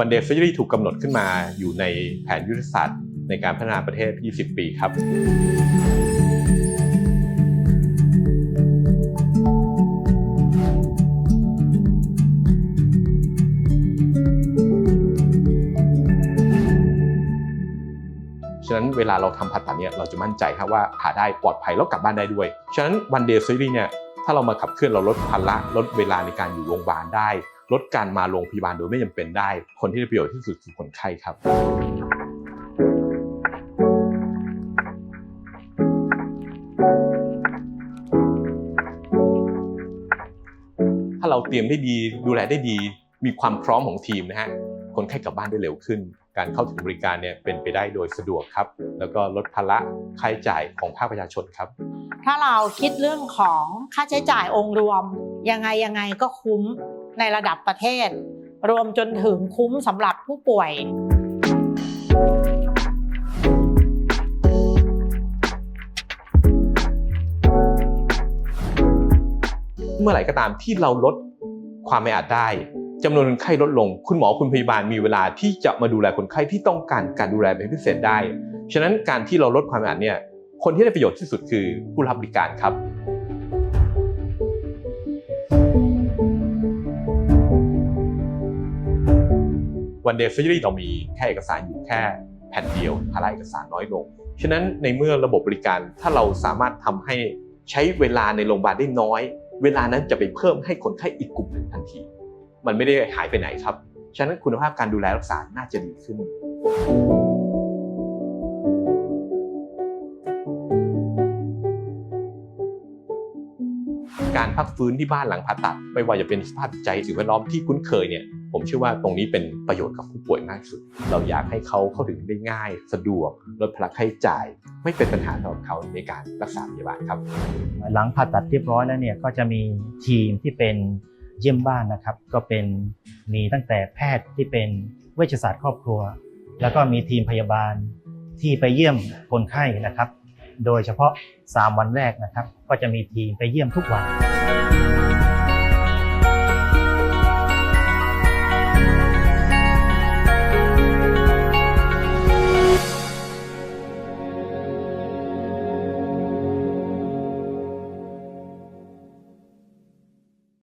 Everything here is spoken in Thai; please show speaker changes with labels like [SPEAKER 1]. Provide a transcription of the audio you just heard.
[SPEAKER 1] One Day Surgery ถูกกำหนดขึ้นมาอยู่ในแผนยุทธศาสตร์ในการพัฒนาประเทศ 20 ปีครับฉะนั้นเวลาเราทำผ่าตัดเนี่ยเราจะมั่นใจครับว่าผ่าได้ปลอดภัยแล้วกลับบ้านได้ด้วย ฉะนั้นวันเดย์ซีรีส์เนี่ยถ้าเรามาขับเคลื่อนเราลดภาระลดเวลาในการอยู่โรงพยาบาลได้ ลดการมาโรงพยาบาลโดยไม่จำเป็นได้ คนที่ได้ประโยชน์ที่สุดคือคนไข้ครับถ้าเราเตรียมได้ดีดูแลได้ดี มีความพร้อมของทีมนะฮะคนไข้กลับบ้านได้เร็วขึ้น การเข้าถึงบริการเนี่ยเป็นไปได้โดยสะดวกครับ แล้วก็ลดภาระค่าใช้จ่ายของภาคประชาชนครับ
[SPEAKER 2] ถ้าเราคิดเรื่องของค่าใช้จ่ายองค์รวม ยังไงยังไงก็คุ้ม ในระดับประเทศ รวมจนถึงคุ้มสำหรับผู้ป่วย
[SPEAKER 1] เมื่อไหร่ก็ตามที่เราลดความไม่อาจได้จำนวนคนไข้ลดลง คุณหมอคุณพยาบาลมีเวลาที่จะมาดูแลคนไข้ที่ต้องการการดูแลเป็นพิเศษได้ ฉะนั้นการที่เราลดความอาจเนี่ยคนที่ได้ประโยชน์ที่สุดคือผู้รับบริการครับ วันเดย์ฟิชรี่เรามีแค่เอกสารอยู่แค่แผ่นเดียวภาระเอกสารน้อยลง ฉะนั้นในเมื่อระบบบริการถ้าเราสามารถทำให้ใช้เวลาในโรงพยาบาลได้น้อย เวลานั้นจะไปเพิ่มให้คนไข้อีกกลุ่มหนึ่งทันที มันไม่ได้หายไปไหนครับ ฉะนั้นคุณภาพการดูแลรักษาน่าจะดีขึ้น การพักฟื้นที่บ้านหลังผ่าตัด ไม่ว่าจะเป็นสภาพใจสิ่งแวดล้อมที่คุ้นเคยเนี่ยผมเชื่อว่าตรงนี้เป็นประโยชน์กับผู้ป่วยมากที่สุด เราอยากให้เขาเข้าถึงได้ง่าย สะดวกลดภาระค่าใช้จ่าย ไม่เป็นปัญหาสำหรับเขาในการรักษาพยาบาลครับ
[SPEAKER 3] หลังผ่าตัดเรียบร้อยแล้วเนี่ยก็จะมีทีมที่เป็นเยี่ยมบ้านนะครับ ก็เป็นมีตั้งแต่แพทย์ที่เป็นเวชศาสตร์ครอบครัว แล้วก็มีทีมพยาบาลที่ไปเยี่ยมคนไข้นะครับ โดยเฉพาะ 3 วันแรกนะครับ ก็จะมีทีมไปเยี่ยมทุกวัน